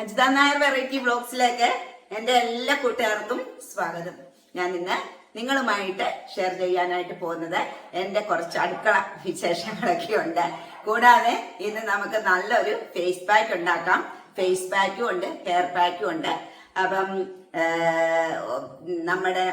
Ajitha Nair variety ബ്ലോഗ്സിലേക്ക് എന്റെ എല്ലാ കൂട്ടുകാർക്കും സ്വാഗതം. ഞാൻ ഇന്ന് നിങ്ങളുമായിട്ട് ഷെയർ ചെയ്യാനായിട്ട് പോകുന്നത് എന്റെ കുറച്ച് അടുക്കള വിശേഷങ്ങളൊക്കെ ഉണ്ട്. കൂടാതെ ഇന്ന് നമുക്ക് നല്ലൊരു ഫേസ് പാക്ക് ഉണ്ടാക്കാം. ഫേസ് പാക്കും ഉണ്ട് ഹെയർ പാക്കും ഉണ്ട്. അപ്പം നമ്മുടെ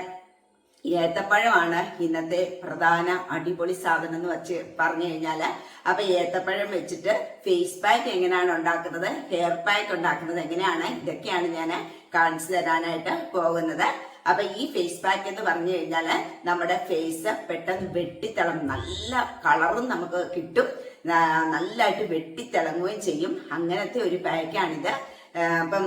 ഏത്തപ്പഴമാണ് ഇന്നത്തെ പ്രധാന അടിപൊളി സാധനം എന്ന് വെച്ച് പറഞ്ഞു കഴിഞ്ഞാൽ. അപ്പൊ ഏത്തപ്പഴം വെച്ചിട്ട് ഫേസ് പാക്ക് എങ്ങനെയാണ് ഉണ്ടാക്കുന്നത് ഹെയർ പാക്ക് ഉണ്ടാക്കുന്നത് എങ്ങനെയാണ് ഇതൊക്കെയാണ് ഞാൻ കാണിച്ചു തരാനായിട്ട് പോകുന്നത്. അപ്പൊ ഈ ഫേസ് പാക്ക് എന്ന് പറഞ്ഞു കഴിഞ്ഞാൽ നമ്മുടെ ഫേസ് പെട്ടെന്ന് വെട്ടിത്തിളങ്ങും നല്ല കളറും നമുക്ക് കിട്ടും. നല്ലതായിട്ട് വെട്ടിത്തിളങ്ങുകയും ചെയ്യും. അങ്ങനത്തെ ഒരു പാക്കാണിത് അപ്പം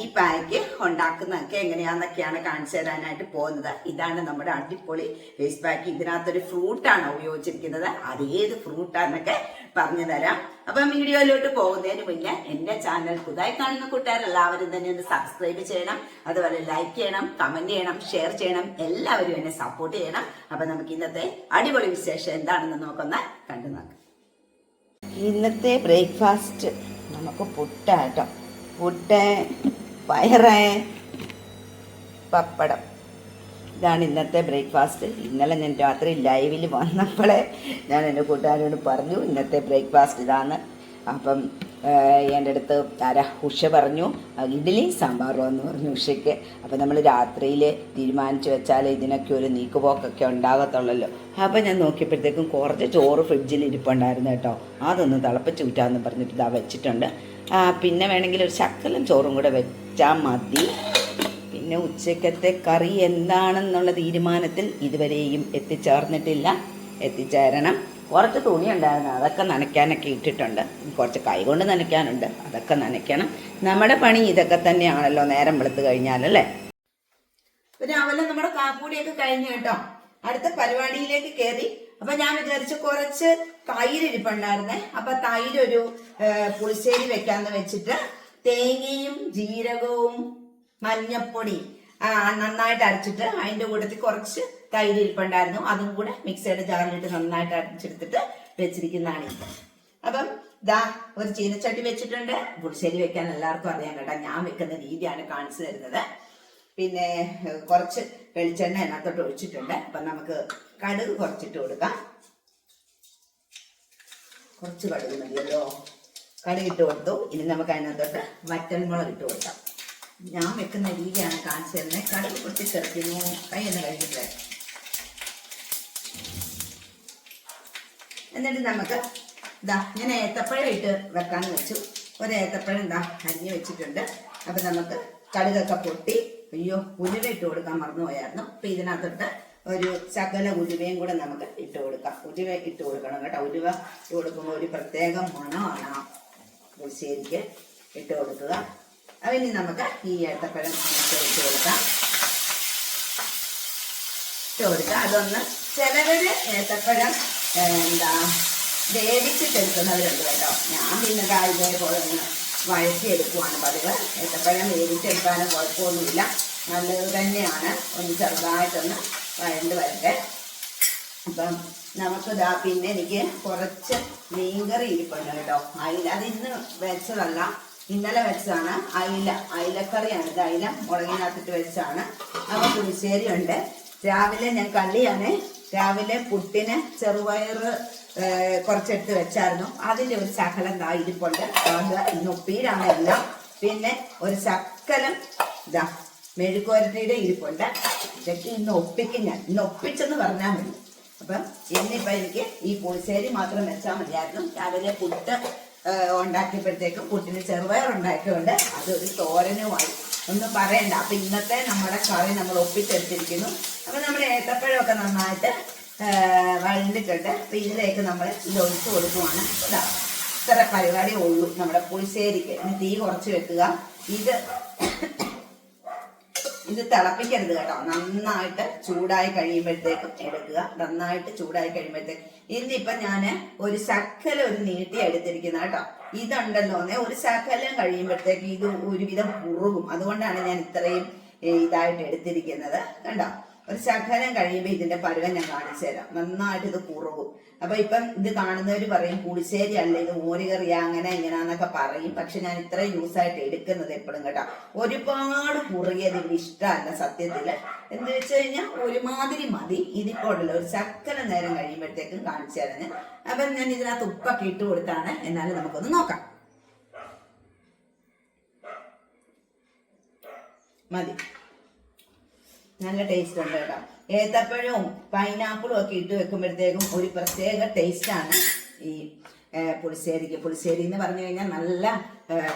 ഈ പാക്ക് ഉണ്ടാക്കുന്നതൊക്കെ എങ്ങനെയാന്നൊക്കെയാണ് കാണിച്ചു തരാനായിട്ട് പോകുന്നത്. ഇതാണ് നമ്മുടെ അടിപൊളി ഫേസ് പാക്ക് ഇതിനകത്തൊരു ഫ്രൂട്ടാണ് ഉപയോഗിച്ചിരിക്കുന്നത്. അതേത് ഫ്രൂട്ടാണെന്നൊക്കെ പറഞ്ഞു തരാം. അപ്പം വീഡിയോയിലോട്ട് പോകുന്നതിന് മുന്നേ എന്റെ ചാനൽ പുതുതായി കാണുന്ന കൂട്ടുകാർ എല്ലാവരും തന്നെ ഒന്ന് സബ്സ്ക്രൈബ് ചെയ്യണം. അതുപോലെ ലൈക്ക് ചെയ്യണം കമന്റ് ചെയ്യണം ഷെയർ ചെയ്യണം. എല്ലാവരും എന്നെ സപ്പോർട്ട് ചെയ്യണം. അപ്പൊ നമുക്ക് ഇന്നത്തെ അടിപൊളി വിശേഷം എന്താണെന്ന് നോക്കൊന്ന് കണ്ടു നോക്കാം ഇന്നത്തെ ബ്രേക്ക്ഫാസ്റ്റ് നമുക്ക് പുട്ടാട്ടോ. പുട്ട് പയറ് പപ്പടം. ഇതാണ് ഇന്നത്തെ ബ്രേക്ക്ഫാസ്റ്റ്. ഇന്നലെ ഞാൻ രാത്രി ലൈവിൽ വന്നപ്പോഴേ ഞാൻ എന്റെ കൂട്ടുകാരോട് പറഞ്ഞു ഇന്നത്തെ ബ്രേക്ക്ഫാസ്റ്റ് ഇതാണ്. അപ്പം എന്റെ അടുത്ത് ആരാ? ഉഷ പറഞ്ഞു. ഇഡലി സാമ്പാറും എന്ന് പറഞ്ഞു ഉഷയ്ക്ക്. അപ്പം നമ്മൾ രാത്രിയിൽ തീരുമാനിച്ചു വെച്ചാൽ ഇതിനൊക്കെ ഒരു നീക്കുപോക്കൊക്കെ ഉണ്ടാകത്തുള്ളല്ലോ. അപ്പം ഞാൻ നോക്കിയപ്പോഴത്തേക്കും കുറച്ച് ചോറ് ഫ്രിഡ്ജിൽ ഇരിപ്പുണ്ടായിരുന്നു കേട്ടോ. അതൊന്ന് തിളപ്പിച്ച് വിറ്റാന്ന് പറഞ്ഞിട്ട് ഇതാ വെച്ചിട്ടുണ്ട്. പിന്നെ വേണമെങ്കിൽ ഒരു ശക്കലും ചോറും കൂടെ വെച്ചാൽ മതി. പിന്നെ ഉച്ചക്കത്തെ കറി എന്താണെന്നുള്ള തീരുമാനത്തിൽ ഇതുവരെയും എത്തിച്ചേർന്നിട്ടില്ല. എത്തിച്ചേരണം. കുറച്ച് തുണി ഉണ്ടായിരുന്നു അതൊക്കെ നനയ്ക്കാനൊക്കെ ഇട്ടിട്ടുണ്ട്. കുറച്ച് കൈകൊണ്ട് നനയ്ക്കാനുണ്ട്. അതൊക്കെ നനയ്ക്കണം. നമ്മുടെ പണി ഇതൊക്കെ തന്നെയാണല്ലോ. നേരം വെളുത്ത് കഴിഞ്ഞാലല്ലേ രാവിലെ നമ്മുടെ കാപ്പൂടിയൊക്കെ കഴിഞ്ഞു കേട്ടോ. അടുത്ത പരിപാടിയിലേക്ക് കയറി അപ്പൊ ഞാൻ വിചാരിച്ചു കുറച്ച് തൈര് ഇരിപ്പുണ്ടായിരുന്നേ. അപ്പൊ തൈര് ഒരു പുളിശ്ശേരി വെക്കാന്ന് വെച്ചിട്ട് തേങ്ങയും ജീരകവും മഞ്ഞപ്പൊടി നന്നായിട്ട് അരച്ചിട്ട് അതിന്റെ കൂട്ടത്തിൽ കുറച്ച് തൈര് ഇരിപ്പുണ്ടായിരുന്നു. അതും കൂടെ മിക്സിയുടെ ജാറിലിട്ട് നന്നായിട്ട് അരച്ചെടുത്തിട്ട് വെച്ചിരിക്കുന്നതാണ് അപ്പം ദാ ഒരു ചീനച്ചട്ടി വെച്ചിട്ടുണ്ട്. പുളിശ്ശേരി വെക്കാൻ എല്ലാവർക്കും അറിയാം കേട്ടോ. ഞാൻ വെക്കുന്ന രീതിയാണ് കാണിച്ചു തരുന്നത്. പിന്നെ കുറച്ച് വെളിച്ചെണ്ണ അതിനകത്തോട്ട് ഒഴിച്ചിട്ടുണ്ട്. അപ്പൊ നമുക്ക് കടുക് കുറച്ചിട്ട് കൊടുക്കാം. കുറച്ച് കടുക് മതിയല്ലോ. കടുക് ഇട്ട് കൊടുത്തു. ഇനി നമുക്ക് അതിനകത്തോട്ട് വറ്റൽമുളക് ഇട്ട് കൊടുക്കാം. ഞാൻ വെക്കുന്ന രീതിയാണ് കാണിച്ചു തരുന്നത്. കടുക് പൊട്ടി ചെറുക്കുന്നു കൈ ഒന്ന് കഴിഞ്ഞിട്ട് എന്നിട്ട് നമുക്ക് ഇതാ ഞാൻ ഏത്തപ്പഴം ഇട്ട് വെക്കാൻ വെച്ചു. ഒരു ഏത്തപ്പഴം ഇതാ അരിഞ്ഞ് വെച്ചിട്ടുണ്ട്. അപ്പൊ നമുക്ക് കടുകൊക്കെ പൊട്ടി അയ്യോ ഉലുവ ഇട്ട് കൊടുക്കാൻ മറന്നുപോയായിരുന്നു. അപ്പൊ ഇതിനകത്തോട്ട് ഒരു ശകല ഉലുവയും കൂടെ നമുക്ക് ഇട്ട് കൊടുക്കാം. ഉലുവ ഇട്ട് കൊടുക്കണം കേട്ടോ. ഉലുവ ഇട്ട് കൊടുക്കുമ്പോൾ ഒരു പ്രത്യേക മണമാണ്. ആ ഇട്ട് കൊടുക്കുക. ഇനി നമുക്ക് ഈ ഏത്തപ്പഴം ഇട്ട് കൊടുക്കാം. ഇട്ട് കൊടുക്കുക. അതൊന്ന് ചിലവര് ഏത്തപ്പഴം എന്താ വേവിച്ചിട്ടെടുക്കുന്നവരുണ്ട് കേട്ടോ. ഞാൻ പിന്നെ കായികയെ പോലെ ഒന്ന് വഴറ്റിയെടുക്കുവാണ് പതിവ്. ഏത്തപ്പഴം വേവിച്ചെടുക്കാനും കുഴപ്പമൊന്നുമില്ല. നല്ലത് തന്നെയാണ്. ഒന്ന് ചെറുതായിട്ടൊന്ന് വഴണ്ട് വരട്ടെ. അപ്പം നമുക്ക് ഇതാ പിന്നെ എനിക്ക് കുറച്ച് മീൻകറി ഇരിപ്പുണ്ട് കേട്ടോ. അയില അത് ഇന്ന് വെച്ചതല്ല. ഇന്നലെ വെച്ചതാണ് അയില. അയിലക്കറിയാണ് ഇത്. അയില മുളകിനകത്തിട്ട് വെച്ചാണ് അപ്പൊ പുളിശ്ശേരി ഉണ്ട് രാവിലെ ഞാൻ കള്ളിയാണ് രാവിലെ പുട്ടിന് ചെറുപയർ കുറച്ചെടുത്ത് വെച്ചായിരുന്നു. അതിന്റെ ഒരു ശകലം ദാ ഇരിപ്പുണ്ട്. ഇന്ന് ഉപ്പീരാണ് എല്ലാം. പിന്നെ ഒരു ശക്കലം ഇതാ മെഴുകുവരട്ടിയുടെ ഇരിപ്പുണ്ട്. ഇതൊക്കെ ഇന്ന് ഒപ്പിക്കും ഞാൻ. ഇന്ന് ഒപ്പിച്ചെന്ന് പറഞ്ഞാൽ മതി. അപ്പം ഇന്നിപ്പോ എനിക്ക് ഈ പുളിശ്ശേരി മാത്രം വെച്ചാൽ മതിയായിരുന്നു. രാവിലെ പുട്ട് ഉണ്ടാക്കിയപ്പോഴത്തേക്കും പുട്ടിന് ചെറുപയർ ഉണ്ടാക്കിയുണ്ട് അതൊരു തോരനുമായി. ഒന്നും പറയണ്ട. അപ്പൊ ഇന്നത്തെ നമ്മുടെ കറി നമ്മൾ ഒപ്പിച്ചെടുത്തിരിക്കുന്നു. അപ്പൊ നമ്മുടെ ഏത്തപ്പഴമൊക്കെ നന്നായിട്ട് വഴണ്ടിട്ടുണ്ട്. അപ്പൊ ഇതിലേക്ക് നമ്മൾ ഇത് ഒഴിച്ചു കൊടുക്കുവാണ്. ഇതാ ഇത്ര പരിപാടി ഉള്ളൂ നമ്മുടെ പുളിശ്ശേരിക്ക്. തീ കുറച്ച് വെക്കുക. ഇത് ഇത് തിളപ്പിക്കരുത് കേട്ടോ. നന്നായിട്ട് ചൂടായി കഴിയുമ്പോഴത്തേക്കും എടുക്കുക. നന്നായിട്ട് ചൂടായി കഴിയുമ്പോഴത്തേക്ക്. ഇന്നിപ്പൊ ഞാൻ ഒരു ശക്കല ഒരു നീട്ടി എടുത്തിരിക്കുന്ന കേട്ടോ. ഇതുണ്ടല്ലോ ഒരു ശക്കലം കഴിയുമ്പോഴത്തേക്ക് ഇത് ഒരുവിധം കുറുകും അതുകൊണ്ടാണ് ഞാൻ ഇത്രയും ഇതായിട്ട് എടുത്തിരിക്കുന്നത്. കണ്ടോ? ഒരു ശകലം കഴിയുമ്പോൾ ഇതിന്റെ പരുവം ഞാൻ കാണിച്ചു തരാം. നന്നായിട്ട് ഇത് കുറുകും. അപ്പൊ ഇപ്പം ഇത് കാണുന്നവർ പറയും പുളിശ്ശേരി അല്ല ഇത് മോരുകറിയാ അങ്ങനെ ഇങ്ങനെന്നൊക്കെ പറയും. പക്ഷെ ഞാൻ ഇത്രയും യൂസായിട്ട് എടുക്കുന്നത് എപ്പോഴും കേട്ടോ. ഒരുപാട് കുറുകിയത് ഇവിടെ ഇഷ്ടമല്ല സത്യത്തിൽ. എന്ന് വെച്ച് കഴിഞ്ഞാൽ ഒരുമാതിരി മതി. ഇതിപ്പോ ഉണ്ടല്ലോ ഒരു ശക്കല നേരം കഴിയുമ്പോഴത്തേക്കും കാണിച്ചു തരാം ഞാൻ. അപ്പം ഞാൻ ഇതിനകത്ത് ഉപ്പൊക്കെ ഇട്ട് കൊടുത്താണ്. എന്നാലും നമുക്കൊന്ന് നോക്കാം. മതി. നല്ല ടേസ്റ്റ് ഉണ്ട് കേട്ടോ. ഏത്തപ്പഴവും പൈനാപ്പിളും ഒക്കെ ഇട്ട് വെക്കുമ്പോഴത്തേക്കും ഒരു പ്രത്യേക ടേസ്റ്റാണ് ഈ പുളിശ്ശേരിക്ക്. പുളിശ്ശേരി എന്ന് പറഞ്ഞു കഴിഞ്ഞാൽ നല്ല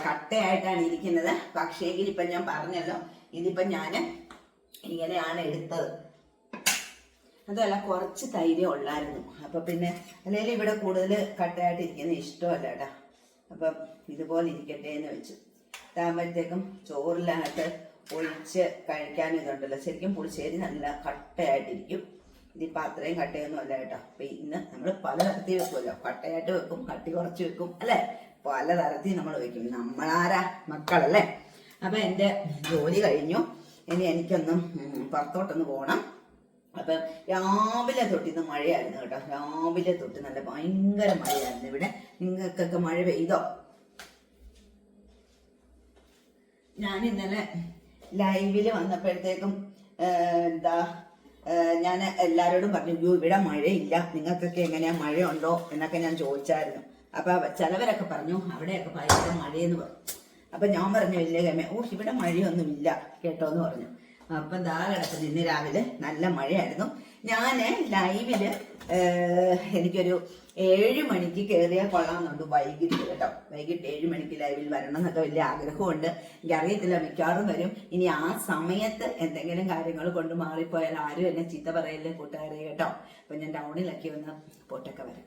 കട്ടയായിട്ടാണ് ഇരിക്കുന്നത്. പക്ഷേ ഇപ്പം ഞാൻ പറഞ്ഞല്ലോ ഇതിപ്പം ഞാൻ ഇങ്ങനെയാണ് എടുത്തത്. അതല്ല കുറച്ച് തൈര് ഉള്ളായിരുന്നു. അപ്പൊ പിന്നെ അല്ലെങ്കിൽ ഇവിടെ കൂടുതൽ കട്ടയായിട്ട് ഇരിക്കുന്നത് ഇഷ്ടമല്ല കേട്ടാ. അപ്പം ഇതുപോലെ ഇരിക്കട്ടെ എന്ന് വെച്ചു. താമ്പത്തേക്കും ചോറിലായിട്ട് ഒഴിച്ച് കഴിക്കാനും ഇതുണ്ടല്ലോ. ശരിക്കും പുളിശ്ശേരി നല്ല കട്ടയായിട്ടിരിക്കും. ഇതിപ്പോൾ അത്രയും കട്ടയൊന്നും അല്ല കേട്ടോ. അപ്പം ഇന്ന് നമ്മൾ പല തരത്തിൽ വെക്കുമല്ലോ കട്ടയായിട്ട് വെക്കും കട്ടി കുറച്ച് വെക്കും അല്ലേ? പല തരത്തിൽ നമ്മൾ വെക്കും. നമ്മളാരാ? മക്കളല്ലേ? അപ്പം എന്റെ ജോലി കഴിഞ്ഞു. ഇനി എനിക്കൊന്നും പുറത്തോട്ടൊന്ന് പോകണം. അപ്പം രാവിലെ തൊട്ട് ഇന്ന് മഴയായിരുന്നു കേട്ടോ. രാവിലെ തൊട്ട് നല്ല ഭയങ്കര മഴയായിരുന്നു ഇവിടെ. നിങ്ങൾക്കൊക്കെ മഴ പെയ്തോ? ഞാൻ ഇന്നലെ ലൈവിൽ വന്നപ്പോഴത്തേക്കും എന്താ ഞാൻ എല്ലാവരോടും പറഞ്ഞു ഇവിടെ മഴയില്ല. നിങ്ങൾക്കൊക്കെ എങ്ങനെയാ? മഴ ഉണ്ടോ എന്നൊക്കെ ഞാൻ ചോദിച്ചായിരുന്നു. അപ്പൊ ചിലവരൊക്കെ പറഞ്ഞു അവിടെയൊക്കെ ഭയങ്കര മഴയെന്ന് പറഞ്ഞു അപ്പൊ ഞാൻ പറഞ്ഞു വലിയ ഗമ ഓ ഇവിടെ മഴയൊന്നുമില്ല കേട്ടോ എന്ന് പറഞ്ഞു. അപ്പൊ ദാ കിടക്കുന്നു. ഇന്ന് രാവിലെ നല്ല മഴയായിരുന്നു. ലൈവിൽ ഏഹ്, എനിക്കൊരു ഏഴ് മണിക്ക് കയറിയാൽ കൊള്ളാമെന്നുണ്ട് വൈകിട്ട് കേട്ടോ. വൈകിട്ട് ഏഴ് മണിക്ക് ലൈവിൽ വരണം എന്നൊക്കെ വലിയ ആഗ്രഹമുണ്ട്. എനിക്കറിയത്തില്ല മിക്കവാറും വരും. ഇനി ആ സമയത്ത് എന്തെങ്കിലും കാര്യങ്ങൾ കൊണ്ട് മാറിപ്പോയാൽ ആരും എന്നെ ചീത്ത പറയല്ലേ കൂട്ടുകാരെ കേട്ടോ. അപ്പൊ ഞാൻ ടൗണിലൊക്കെ ഒന്ന് പോട്ടൊക്കെ വരാം.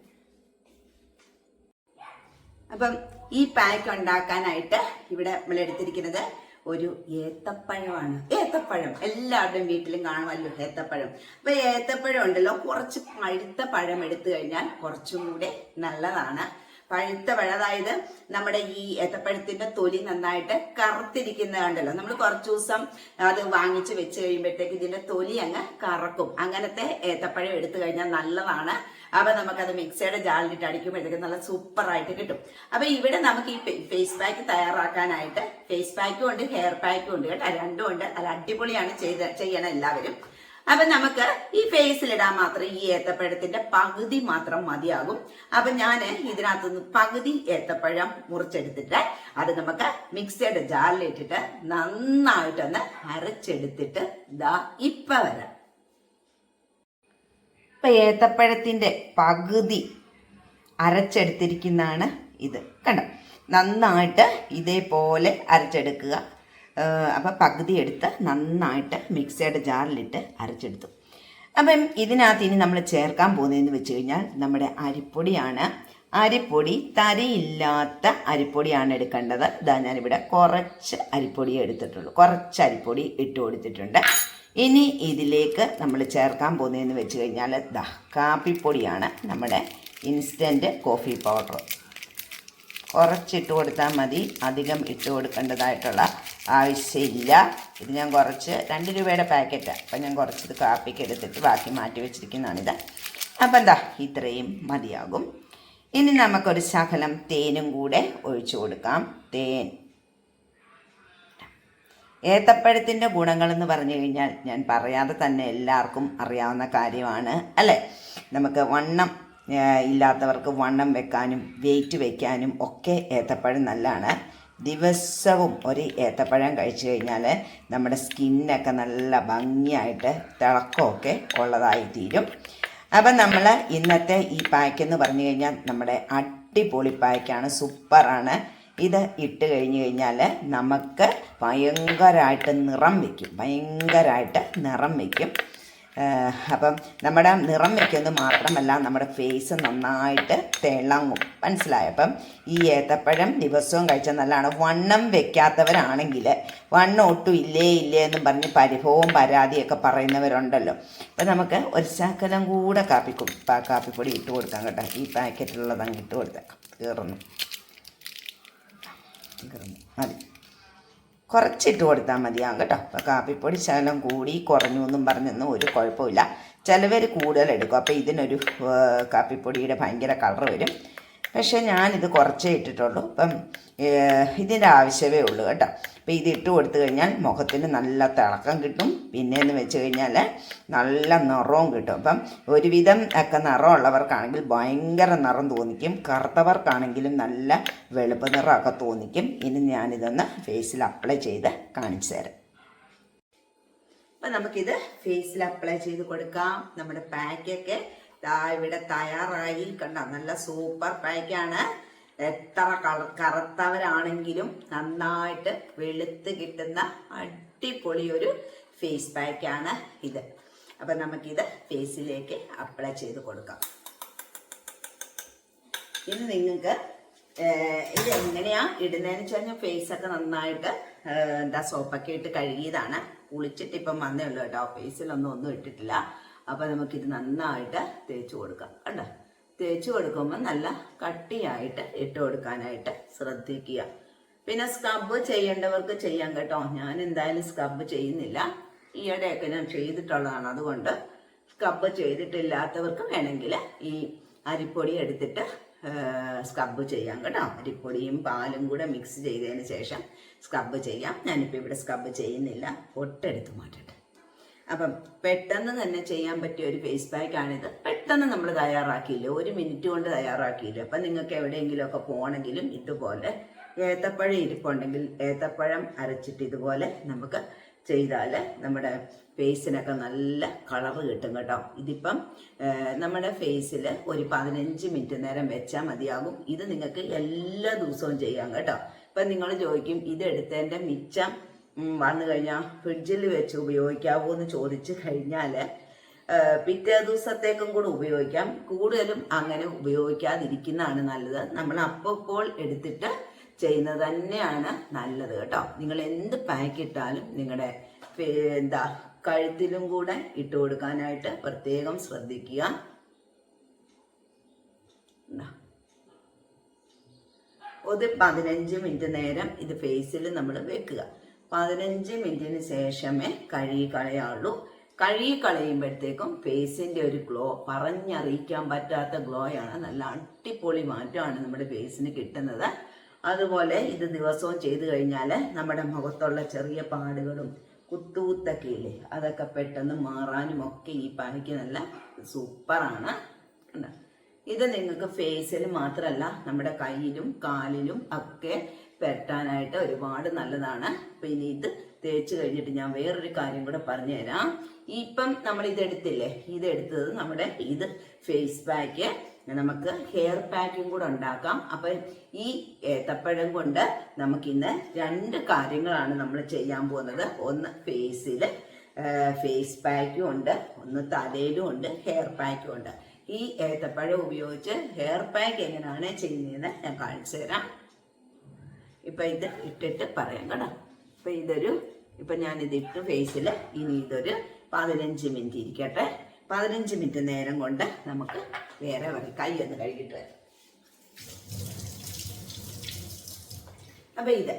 അപ്പം ഈ പാക്ക് ഉണ്ടാക്കാനായിട്ട് ഇവിടെ നമ്മൾ എടുത്തിരിക്കുന്നത് ഒരു ഏത്തപ്പഴമാണ്. ഏത്തപ്പഴം. എല്ലാവരുടെയും വീട്ടിലും കാണുമല്ലോ ഏത്തപ്പഴം. അപ്പൊ ഏത്തപ്പഴം ഉണ്ടല്ലോ. കുറച്ച് പഴുത്ത പഴം എടുത്തു കഴിഞ്ഞാൽ കുറച്ചും കൂടെ നല്ലതാണ്. പഴുത്ത പഴം അതായത് നമ്മുടെ ഈ ഏത്തപ്പഴത്തിന്റെ തൊലി നന്നായിട്ട് കറുത്തിരിക്കുന്ന കണ്ടല്ലോ നമ്മൾ കുറച്ച് ദിവസം അത് വാങ്ങിച്ച് വെച്ച് കഴിയുമ്പോഴത്തേക്ക് ഇതിന്റെ തൊലി അങ്ങ് കറക്കും. അങ്ങനത്തെ ഏത്തപ്പഴം എടുത്തു കഴിഞ്ഞാൽ നല്ലതാണ്. അപ്പൊ നമുക്കത് മിക്സിയുടെ ജാലിലിട്ട് അടിക്കുമ്പോഴത്തേക്ക് നല്ല സൂപ്പർ ആയിട്ട് കിട്ടും. അപ്പൊ ഇവിടെ നമുക്ക് ഈ ഫേസ് പാക്ക് തയ്യാറാക്കാനായിട്ട് ഫേസ് പാക്കും ഉണ്ട് ഹെയർ പാക്കും ഉണ്ട് കേട്ടോ. രണ്ടും ഉണ്ട്. നല്ല അടിപൊളിയാണ് ചെയ്ത് ചെയ്യണം എല്ലാവരും. അപ്പൊ നമുക്ക് ഈ ഫേസിലിടാൻ മാത്രം ഈ ഏത്തപ്പഴത്തിന്റെ പകുതി മാത്രം മതിയാകും. അപ്പൊ ഞാൻ ഇതിനകത്തുനിന്ന് പകുതി ഏത്തപ്പഴം മുറിച്ചെടുത്തിട്ട് അത് നമുക്ക് മിക്സിയുടെ ജാറിലിട്ടിട്ട് നന്നായിട്ടൊന്ന് അരച്ചെടുത്തിട്ട് ദാ ഇപ്പൊ വരാം. ഇപ്പം ഏത്തപ്പഴത്തിന്റെ പകുതി അരച്ചെടുത്തിരിക്കുന്നതാണ് ഇത്. കണ്ടോ? നന്നായിട്ട് ഇതേപോലെ അരച്ചെടുക്കുക. അപ്പം പകുതി എടുത്ത് നന്നായിട്ട് മിക്സിയുടെ ജാറിലിട്ട് അരച്ചെടുത്തു. അപ്പം ഇതിനകത്ത് ഇനി നമ്മൾ ചേർക്കാൻ പോകുന്നതെന്ന് വെച്ച് കഴിഞ്ഞാൽ നമ്മുടെ അരിപ്പൊടിയാണ്. അരിപ്പൊടി തരിയില്ലാത്ത അരിപ്പൊടിയാണ് എടുക്കേണ്ടത്. ഇതാ ഞാനിവിടെ കുറച്ച് അരിപ്പൊടി എടുത്തിട്ടുള്ളൂ. കുറച്ച് അരിപ്പൊടി ഇട്ട് കൊടുത്തിട്ടുണ്ട്. ഇനി ഇതിലേക്ക് നമ്മൾ ചേർക്കാൻ പോകുന്നതെന്ന് വെച്ച് കഴിഞ്ഞാൽ ദാ കാപ്പിപ്പൊടിയാണ് നമ്മുടെ ഇൻസ്റ്റന്റ് കോഫി പൗഡർ കുറച്ചിട്ട് കൊടുത്താൽ മതി. അധികം ഇട്ട് കൊടുക്കേണ്ടതായിട്ടുള്ള ആവശ്യമില്ല. ഇത് ഞാൻ കുറച്ച് രണ്ട് രൂപയുടെ പാക്കറ്റാണ് അപ്പം ഞാൻ കുറച്ചത് കാപ്പിക്ക് എടുത്തിട്ട് ബാക്കി മാറ്റി വെച്ചിരിക്കുന്നതാണിത്. അപ്പം എന്താ ഇത്രയും മതിയാകും. ഇനി നമുക്കൊരു ശകലം തേനും കൂടെ ഒഴിച്ചു കൊടുക്കാം. തേൻ ഏത്തപ്പഴത്തിന്റെ ഗുണങ്ങളെന്ന് പറഞ്ഞു കഴിഞ്ഞാൽ ഞാൻ പറയാതെ തന്നെ എല്ലാവർക്കും അറിയാവുന്ന കാര്യമാണ് അല്ലേ? നമുക്ക് വണ്ണം ഇല്ലാത്തവർക്ക് വണ്ണം വെക്കാനും വെയിറ്റ് വെക്കാനും ഒക്കെ ഏത്തപ്പഴം നല്ലതാണ്. ദിവസവും ഒരു ഏത്തപ്പഴം കഴിച്ചു കഴിഞ്ഞാൽ നമ്മുടെ സ്കിന്നൊക്കെ നല്ല ഭംഗിയായിട്ട് തിളക്കമൊക്കെ ഉള്ളതായി തീരും. അപ്പം നമ്മൾ ഇന്നത്തെ ഈ പായ്ക്കെന്ന് പറഞ്ഞു കഴിഞ്ഞാൽ നമ്മുടെ അടിപൊളി പായ്ക്കാണ് സൂപ്പറാണ്. ഇത് ഇട്ട് കഴിഞ്ഞ് കഴിഞ്ഞാൽ നമുക്ക് ഭയങ്കരമായിട്ട് നിറം വയ്ക്കും ഭയങ്കരമായിട്ട് നിറം വയ്ക്കും അപ്പം നമ്മുടെ നിറം വയ്ക്കുന്നത് മാത്രമല്ല നമ്മുടെ ഫേസ് നന്നായിട്ട് തിളങ്ങും. മനസ്സിലായോ? അപ്പം ഈ ഏത്തപ്പഴം ദിവസവും കഴിച്ചാൽ നല്ലതാണ്. വണ്ണം വെക്കാത്തവരാണെങ്കിൽ വണ്ണം ഒട്ടും ഇല്ലേ ഇല്ലേ എന്നും പറഞ്ഞ് പരിഭവവും പരാതിയൊക്കെ പറയുന്നവരുണ്ടല്ലോ. അപ്പം നമുക്ക് ഒരു ശകലം കൂടെ കാപ്പി കാപ്പിപ്പൊടി ഇട്ട് കൊടുക്കാം കേട്ടോ. ഈ പാക്കറ്റിലുള്ളത് അങ്ങ് ഇട്ട് കൊടുത്തേക്കാം. കീറുന്നു. കീറുന്നു മതി. കുറച്ചിട്ട് കൊടുത്താൽ മതിയാകും കേട്ടോ. അപ്പോൾ കാപ്പിപ്പൊടി ശകലം കൂടി കുറഞ്ഞു എന്നും പറഞ്ഞൊന്നും ഒരു കുഴപ്പമില്ല. ചിലവർ കൂടുതൽ എടുക്കും അപ്പോൾ ഇതിനൊരു കാപ്പിപ്പൊടിയുടെ ഭയങ്കര കളർ വരും. പക്ഷേ ഞാനിത് കുറച്ചേ ഇട്ടിട്ടുള്ളൂ. അപ്പം ഇതിന്റെ ആവശ്യമേ ഉള്ളൂ കേട്ടോ. അപ്പോൾ ഇത് ഇട്ട് കൊടുത്തു കഴിഞ്ഞാൽ മുഖത്തിന് നല്ല തിളക്കം കിട്ടും. പിന്നെയെന്ന് വെച്ച് കഴിഞ്ഞാൽ നല്ല നിറവും കിട്ടും. അപ്പം ഒരുവിധം ഒക്കെ നിറമുള്ളവർക്കാണെങ്കിൽ ഭയങ്കര നിറം തോന്നിക്കും. കറുത്തവർക്കാണെങ്കിലും നല്ല വെളുപ്പ് നിറമൊക്കെ തോന്നിക്കും. ഇനി ഞാനിതൊന്ന് ഫേസിൽ അപ്ലൈ ചെയ്ത് കാണിച്ചു തരാം. അപ്പം നമുക്കിത് ഫേസിൽ അപ്ലൈ ചെയ്ത് കൊടുക്കാം. നമ്മുടെ പാക്കൊക്കെ ദാ ഇവിടെ തയ്യാറായി. കണ്ട? നല്ല സൂപ്പർ പാക്കാണ് എത്ര കറുത്തവരാണെങ്കിലും നന്നായിട്ട് വെളുത്ത് കിട്ടുന്ന അടിപൊളി ഒരു ഫേസ് പാക്കാണ് ഇത്. അപ്പം നമുക്കിത് ഫേസിലേക്ക് അപ്ലൈ ചെയ്ത് കൊടുക്കാം. ഇത് നിങ്ങൾക്ക് ഇത് എങ്ങനെയാ ഇടുന്നതെന്ന് വെച്ച് കഴിഞ്ഞാൽ ഫേസ് ഒക്കെ നന്നായിട്ട് എന്താ സോപ്പൊക്കെ ഇട്ട് കഴുകിയതാണ്. കുളിച്ചിട്ട് ഇപ്പം വന്നേ ഉള്ളൂ കേട്ടോ. ഫേസിലൊന്നും ഒന്നും ഇട്ടിട്ടില്ല. അപ്പൊ നമുക്കിത് നന്നായിട്ട് തേച്ച് കൊടുക്കാം. കണ്ടോ? തേച്ച് കൊടുക്കുമ്പോൾ നല്ല കട്ടിയായിട്ട് ഇട്ട് കൊടുക്കാനായിട്ട് ശ്രദ്ധിക്കുക. പിന്നെ സ്ക്രബ് ചെയ്യേണ്ടവർക്ക് ചെയ്യാം കേട്ടോ. ഞാൻ എന്തായാലും സ്ക്രബ് ചെയ്യുന്നില്ല. ഈയിടെയൊക്കെ ഞാൻ ചെയ്തിട്ടുള്ളതാണ്. അതുകൊണ്ട് സ്ക്രബ് ചെയ്തിട്ടില്ലാത്തവർക്ക് വേണമെങ്കിൽ ഈ അരിപ്പൊടി എടുത്തിട്ട് സ്ക്രബ് ചെയ്യാം കേട്ടോ. അരിപ്പൊടിയും പാലും കൂടെ മിക്സ് ചെയ്തതിന് ശേഷം സ്ക്രബ് ചെയ്യാം. ഞാനിപ്പോൾ ഇവിടെ സ്ക്രബ് ചെയ്യുന്നില്ല. പൊട്ടെടുത്ത് മാറ്റട്ടെ. അപ്പം പെട്ടെന്ന് തന്നെ ചെയ്യാൻ പറ്റിയ ഒരു ഫേസ് പാക്ക് ആണിത്. പെട്ടെന്ന് നമ്മൾ തയ്യാറാക്കിയില്ല? ഒരു മിനിറ്റ് കൊണ്ട് തയ്യാറാക്കിയില്ല? അപ്പം നിങ്ങൾക്ക് എവിടെയെങ്കിലുമൊക്കെ പോകണമെങ്കിലും ഇതുപോലെ ഏത്തപ്പഴം ഇരിപ്പുണ്ടെങ്കിൽ ഏത്തപ്പഴം അരച്ചിട്ട് ഇതുപോലെ നമുക്ക് ചെയ്താൽ നമ്മുടെ ഫേസിനൊക്കെ നല്ല കളറ് കിട്ടും കേട്ടോ. ഇതിപ്പം നമ്മുടെ ഫേസിൽ ഒരു പതിനഞ്ച് മിനിറ്റ് നേരം വെച്ചാൽ മതിയാകും. ഇത് നിങ്ങൾക്ക് എല്ലാ ദിവസവും ചെയ്യാം കേട്ടോ. ഇപ്പം നിങ്ങൾ ചോദിക്കും ഇതെടുത്തതിന്റെ മിച്ചം വന്നു കഴിഞ്ഞാൽ ഫ്രിഡ്ജിൽ വെച്ച് ഉപയോഗിക്കാവോ എന്ന് ചോദിച്ചു കഴിഞ്ഞാൽ പിറ്റേ ദിവസത്തേക്കും കൂടെ ഉപയോഗിക്കാം. കൂടുതലും അങ്ങനെ ഉപയോഗിക്കാതിരിക്കുന്നതാണ് നല്ലത്. നമ്മൾ അപ്പോൾ എടുത്തിട്ട് ചെയ്യുന്നത് തന്നെയാണ് നല്ലത് കേട്ടോ. നിങ്ങൾ എന്ത് പാക്ക് ഇട്ടാലും നിങ്ങളുടെ എന്താ കഴുത്തിലും കൂടെ ഇട്ട് കൊടുക്കാനായിട്ട് പ്രത്യേകം ശ്രദ്ധിക്കുക. ഒരു പതിനഞ്ച് മിനിറ്റ് നേരം ഇത് ഫേസിൽ നമ്മൾ വെക്കുക. പതിനഞ്ച് മിനിറ്റിന് ശേഷമേ കഴുകി കളയാവുള്ളൂ കഴുകി കളയുമ്പോഴത്തേക്കും ഫേസിന്റെ ഒരു ഗ്ലോ പറഞ്ഞറിയിക്കാൻ പറ്റാത്ത ഗ്ലോയാണ് നല്ല അടിപൊളി മാറ്റമാണ് നമ്മുടെ ഫേസിന് കിട്ടുന്നത്. അതുപോലെ ഇത് ദിവസവും ചെയ്തു കഴിഞ്ഞാൽ നമ്മുടെ മുഖത്തുള്ള ചെറിയ പാടുകളും കുത്തുകുത്തൊക്കെ ഇല്ലേ അതൊക്കെ പെട്ടെന്ന് മാറാനും ഒക്കെ ഈ പായ്ക്ക് നല്ല സൂപ്പറാണ്? ഇത് നിങ്ങൾക്ക് ഫേസിൽ മാത്രമല്ല നമ്മുടെ കയ്യിലും കാലിലും ഒക്കെ പെരട്ടാനായിട്ട് ഒരുപാട് നല്ലതാണ്. പിന്നെ ഇത് തേച്ച് കഴിഞ്ഞിട്ട് ഞാൻ വേറൊരു കാര്യം കൂടെ പറഞ്ഞു തരാം ഇപ്പം നമ്മൾ ഇതെടുത്തില്ലേ? ഇത് എടുത്തത് നമ്മുടെ ഇത് ഫേസ് പാക്ക് നമുക്ക് ഹെയർ പാക്കും കൂടെ ഉണ്ടാക്കാം. അപ്പം ഈ ഏത്തപ്പഴം കൊണ്ട് നമുക്കിന്ന് രണ്ട് കാര്യങ്ങളാണ് നമ്മൾ ചെയ്യാൻ പോകുന്നത്. ഒന്ന് ഫേസിൽ ഫേസ് പാക്കും ഉണ്ട്. ഒന്ന് തലയിലും ഉണ്ട് ഹെയർ പാക്കും ഉണ്ട്. ഈ ഏത്തപ്പഴം ഉപയോഗിച്ച് ഹെയർ പാക്ക് എങ്ങനെയാണ് ചെയ്യുന്നതെന്ന് ഞാൻ കാണിച്ചു തരാം. ഇപ്പൊ ഇത് ഇട്ടിട്ട് പറയാം കേട്ടോ. ഇപ്പൊ ഇതൊരു ഇപ്പൊ ഇട്ട് ഫേസിൽ ഇനി ഇതൊരു പതിനഞ്ച് മിനിറ്റ് ഇരിക്കട്ടെ. പതിനഞ്ച് മിനിറ്റ് നേരം കൊണ്ട് നമുക്ക് വേറെ വഴി കൈ ഒന്ന് കഴുകിട്ട് വരാം. അപ്പൊ ഇത്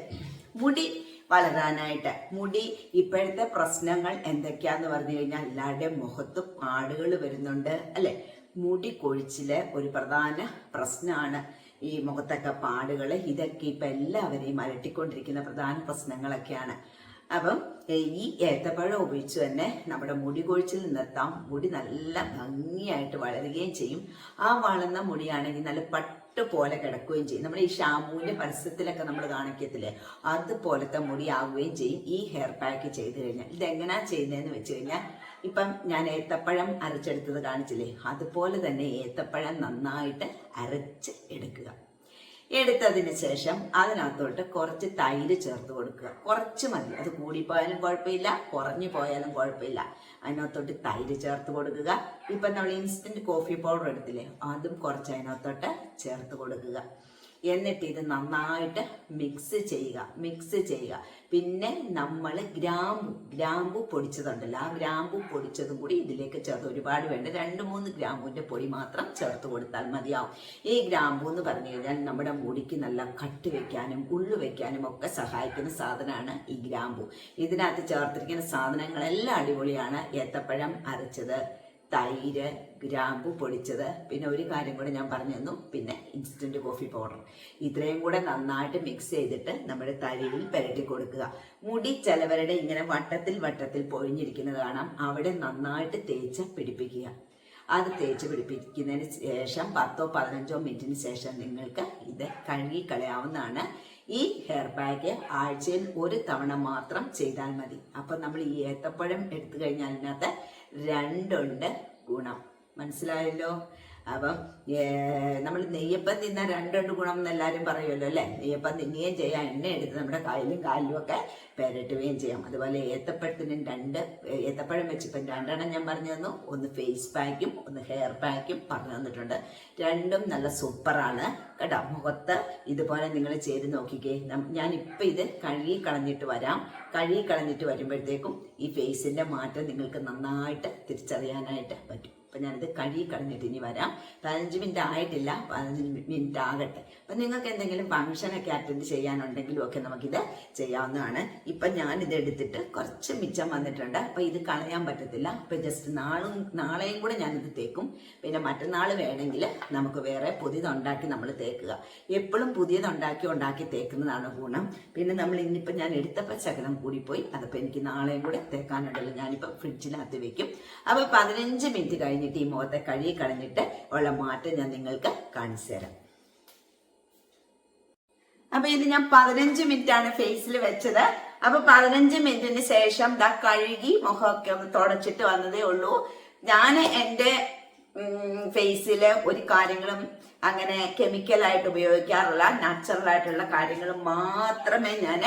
മുടി വളരാനായിട്ട് മുടി ഇപ്പോഴത്തെ പ്രശ്നങ്ങൾ എന്തൊക്കെയാന്ന് പറഞ്ഞു കഴിഞ്ഞാൽ എല്ലാവരുടെയും മുഖത്ത് പാടുകൾ വരുന്നുണ്ട് അല്ലേ? മുടി കൊഴിച്ചിലെ ഒരു പ്രധാന പ്രശ്നമാണ്. ഈ മുഖത്തൊക്കെ പാടുകൾ ഇതൊക്കെ ഇപ്പം എല്ലാവരെയും അലട്ടിക്കൊണ്ടിരിക്കുന്ന പ്രധാന പ്രശ്നങ്ങളൊക്കെയാണ്. അപ്പം ഈ ഏത്തപ്പഴം ഉപയോഗിച്ച് തന്നെ നമ്മുടെ മുടി കൊഴിച്ചിൽ നിർത്താം. മുടി നല്ല ഭംഗിയായിട്ട് വളരുകയും ചെയ്യും. ആ വളർന്ന മുടിയാണെങ്കിൽ നല്ല പട്ട് പോലെ കിടക്കുകയും ചെയ്യും. നമ്മുടെ ഈ ഷാമ്പൂവിന്റെ പരസ്യത്തിലൊക്കെ നമ്മൾ കാണിക്കത്തില്ലേ? അതുപോലത്തെ മുടിയാവുകയും ചെയ്യും. ഈ ഹെയർ പാക്ക് ചെയ്ത് കഴിഞ്ഞാൽ. ഇതെങ്ങനെയാണ് ചെയ്യുന്നതെന്ന് വെച്ച് കഴിഞ്ഞാൽ ഇപ്പം ഞാൻ ഏത്തപ്പഴം അരച്ചെടുത്തത് കാണിച്ചില്ലേ? അതുപോലെ തന്നെ ഏത്തപ്പഴം നന്നായിട്ട് അരച്ച് എടുക്കുക. എടുത്തതിന് ശേഷം അതിനകത്തോട്ട് കുറച്ച് തൈര് ചേർത്ത് കൊടുക്കുക. കുറച്ച് മതി. അത് കൂടിപ്പോയാലും കുഴപ്പമില്ല കുറഞ്ഞു പോയാലും കുഴപ്പമില്ല. അതിനകത്തോട്ട് തൈര് ചേർത്ത് കൊടുക്കുക. ഇപ്പം നമ്മൾ ഇൻസ്റ്റന്റ് കോഫി പൗഡർ എടുത്തില്ലേ അതും കുറച്ച് അതിനകത്തോട്ട് ചേർത്ത് കൊടുക്കുക. എന്നിട്ട് ഇത് നന്നായിട്ട് മിക്സ് ചെയ്യുക മിക്സ് ചെയ്യുക. പിന്നെ നമ്മൾ ഗ്രാമ്പു ഗ്രാമ്പു പൊടിച്ചതുണ്ടല്ലോ ആ ഗ്രാമ്പു പൊടിച്ചതും കൂടി ഇതിലേക്ക് ചേർത്ത് ഒരുപാട് വേണ്ട രണ്ട് മൂന്ന് ഗ്രാമ്പുവിന്റെ പൊടി മാത്രം ചേർത്ത് കൊടുത്താൽ മതിയാവും. ഈ ഗ്രാമ്പു എന്ന് പറഞ്ഞു കഴിഞ്ഞാൽ നമ്മുടെ മുടിക്ക് നല്ല കട്ട് വെക്കാനും ഉള്ളു വെക്കാനും ഒക്കെ സഹായിക്കുന്ന സാധനമാണ് ഈ ഗ്രാമ്പു. ഇതിനകത്ത് ചേർത്തിരിക്കുന്ന സാധനങ്ങളെല്ലാം അടിപൊളിയാണ്. ഏത്തപ്പഴം അരച്ചത് തൈര് ഗ്രാമ്പു പൊടിച്ചത്. പിന്നെ ഒരു കാര്യം കൂടെ ഞാൻ പറഞ്ഞു തന്നു. പിന്നെ ഇൻസ്റ്റന്റ് കോഫി പൗഡർ ഇത്രയും കൂടെ നന്നായിട്ട് മിക്സ് ചെയ്തിട്ട് നമ്മുടെ തലയിൽ പുരട്ടി കൊടുക്കുക. മുടി ചിലവരുടെ ഇങ്ങനെ വട്ടത്തിൽ വട്ടത്തിൽ പൊഴിഞ്ഞിരിക്കുന്നത് കാണാം. അവിടെ നന്നായിട്ട് തേച്ച് പിടിപ്പിക്കുക. അത് തേച്ച് പിടിപ്പിക്കുന്നതിന് ശേഷം പത്തോ പതിനഞ്ചോ മിനിറ്റിന് ശേഷം നിങ്ങൾക്ക് ഇത് കഴുകി കളയാവുന്നതാണ്. ഈ ഹെയർ പാക്ക് ആഴ്ചയിൽ ഒരു തവണ മാത്രം ചെയ്താൽ മതി. അപ്പം നമ്മൾ ഈ ഏത്തപ്പഴം എടുത്തു കഴിഞ്ഞാൽ അതിനകത്ത് രണ്ടുണ്ട് ഗുണം. മനസ്സിലായല്ലോ? അപ്പം നമ്മൾ നെയ്യപ്പം തിന്നാൻ രണ്ടുണ്ട് ഗുണം എന്ന് എല്ലാവരും പറയുമല്ലോ അല്ലേ? നെയ്യപ്പം തിന്നുകയും ചെയ്യാം എണ്ണ എടുത്ത് നമ്മുടെ കായലും കാലിലും ഒക്കെ പെരട്ടുകയും ചെയ്യാം. അതുപോലെ ഏത്തപ്പഴത്തിനും രണ്ട് ഏത്തപ്പഴം വെച്ചിപ്പം രണ്ടെണ്ണം ഞാൻ പറഞ്ഞു തന്നു. ഒന്ന് ഫേസ് പാക്കും ഒന്ന് ഹെയർ പാക്കും പറഞ്ഞു തന്നിട്ടുണ്ട്. രണ്ടും നല്ല സൂപ്പറാണ് കേട്ടോ? മുഖത്ത് ഇതുപോലെ നിങ്ങൾ ചെയ്ത് നോക്കിക്കേ. ഞാനിപ്പോൾ ഇത് കഴുകി കളഞ്ഞിട്ട് വരാം. കഴുകി കളഞ്ഞിട്ട് വരുമ്പോഴത്തേക്കും ഈ ഫേസിന്റെ മാറ്റം നിങ്ങൾക്ക് നന്നായിട്ട് തിരിച്ചറിയാനായിട്ട് പറ്റും. അപ്പം ഞാനിത് കഴുകി കളഞ്ഞിട്ട് ഇനി വരാം. പതിനഞ്ച് മിനിറ്റ് ആയിട്ടില്ല. പതിനഞ്ച് മിനിറ്റ് ആകട്ടെ. അപ്പം നിങ്ങൾക്ക് എന്തെങ്കിലും ഫംഗ്ഷനൊക്കെ അറ്റൻഡ് ചെയ്യാനുണ്ടെങ്കിലും ഒക്കെ നമുക്കിത് ചെയ്യാവുന്നതാണ്. ഇപ്പം ഞാനിത് എടുത്തിട്ട് കുറച്ച് മിച്ചം വന്നിട്ടുണ്ട്. അപ്പം ഇത് കളയാൻ പറ്റത്തില്ല. അപ്പം ജസ്റ്റ് നാളും നാളെയും കൂടെ ഞാനിത് തേക്കും. പിന്നെ മറ്റന്നാൾ വേണമെങ്കിൽ നമുക്ക് വേറെ പുതിയതുണ്ടാക്കി നമ്മൾ തേക്കുക. എപ്പോഴും പുതിയതുണ്ടാക്കി ഉണ്ടാക്കി തേക്കുന്നതാണ് ഗുണം. പിന്നെ നമ്മൾ ഇന്നിപ്പോൾ ഞാൻ എടുത്തപ്പോൾ ശകലം കൂടിപ്പോയി അതപ്പോൾ എനിക്ക് നാളെയും കൂടെ തേക്കാനുണ്ടല്ലോ. ഞാനിപ്പോൾ ഫ്രിഡ്ജിനകത്ത് വെക്കും. അപ്പോൾ പതിനഞ്ച് മിനിറ്റ് കഴിഞ്ഞിട്ട് ഈ മുഖത്തെ കഴുകി കളഞ്ഞിട്ട് ഉള്ള മാറ്റം ഞാൻ നിങ്ങൾക്ക് കാണിച്ചു തരാം. അപ്പൊ ഇത് ഞാൻ പതിനഞ്ച് മിനിറ്റ് ആണ് ഫേസിൽ വെച്ചത്. അപ്പൊ പതിനഞ്ച് മിനിറ്റിന് ശേഷം ദാ കഴുകി മുഖമൊക്കെ ഒന്ന് തുടച്ചിട്ട് വന്നതേ ഉള്ളൂ. ഞാൻ എന്റെ ഫേസിൽ ഒരു കാര്യങ്ങളും അങ്ങനെ കെമിക്കലായിട്ട് ഉപയോഗിക്കാറില്ല. നാച്ചുറൽ ആയിട്ടുള്ള കാര്യങ്ങൾ മാത്രമേ ഞാൻ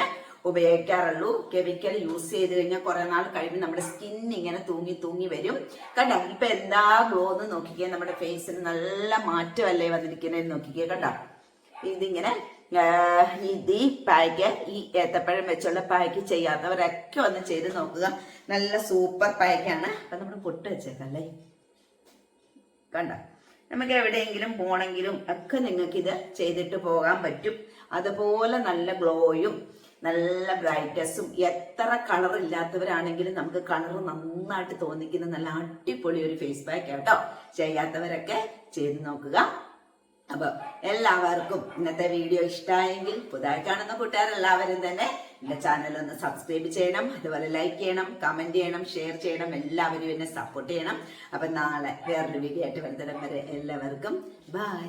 ഉപയോഗിക്കാറുള്ളൂ. കെമിക്കൽ യൂസ് ചെയ്ത് കഴിഞ്ഞാൽ കുറെ നാൾ കഴിയുമ്പോൾ നമ്മുടെ സ്കിൻ ഇങ്ങനെ തൂങ്ങി തൂങ്ങി വരും. കണ്ടോ? ഇപ്പൊ എന്താ ഗ്ലോ എന്ന് നോക്കിക്കേ. നമ്മുടെ ഫേസിന് നല്ല മാറ്റമല്ലേ വന്നിരിക്കുന്നത് നോക്കിക്കേ. കണ്ടോ? ഇതിങ്ങനെ ഇത് ഈ പാക്ക് ഈ ഏത്തപ്പഴം വെച്ചുള്ള പാക്ക് ചെയ്യാത്തവരൊക്കെ ഒന്ന് ചെയ്ത് നോക്കുക. നല്ല സൂപ്പർ പാക്കാണ് അപ്പൊ നമ്മൾ പൊട്ട് വെച്ചേക്കല്ലേ? കണ്ട? നമുക്ക് എവിടെയെങ്കിലും പോണെങ്കിലും ഒക്കെ നിങ്ങൾക്ക് ഇത് ചെയ്തിട്ട് പോകാൻ പറ്റും. അതുപോലെ നല്ല ഗ്ലോയും നല്ല ബ്രൈറ്റ്നസ്സും എത്ര കളർ ഇല്ലാത്തവരാണെങ്കിലും നമുക്ക് കളർ നന്നായിട്ട് തോന്നിക്കുന്ന നല്ല അടിപൊളി ഒരു ഫേസ് പാക്ക് കേട്ടോ ചെയ്യാത്തവരൊക്കെ ചെയ്ത് നോക്കുക. അപ്പൊ എല്ലാവർക്കും ഇന്നത്തെ വീഡിയോ ഇഷ്ടമായെങ്കിൽ പുതുതായി കാണുന്ന കൂട്ടുകാരെല്ലാവരും തന്നെ എന്റെ ചാനൽ ഒന്ന് സബ്സ്ക്രൈബ് ചെയ്യണം അതുപോലെ ലൈക്ക് ചെയ്യണം കമന്റ് ചെയ്യണം ഷെയർ ചെയ്യണം എല്ലാവരും എന്നെ സപ്പോർട്ട് ചെയ്യണം. അപ്പൊ നാളെ വേറൊരു വീഡിയോ ആയിട്ട് വരുന്നിടം വരെ എല്ലാവർക്കും ബൈ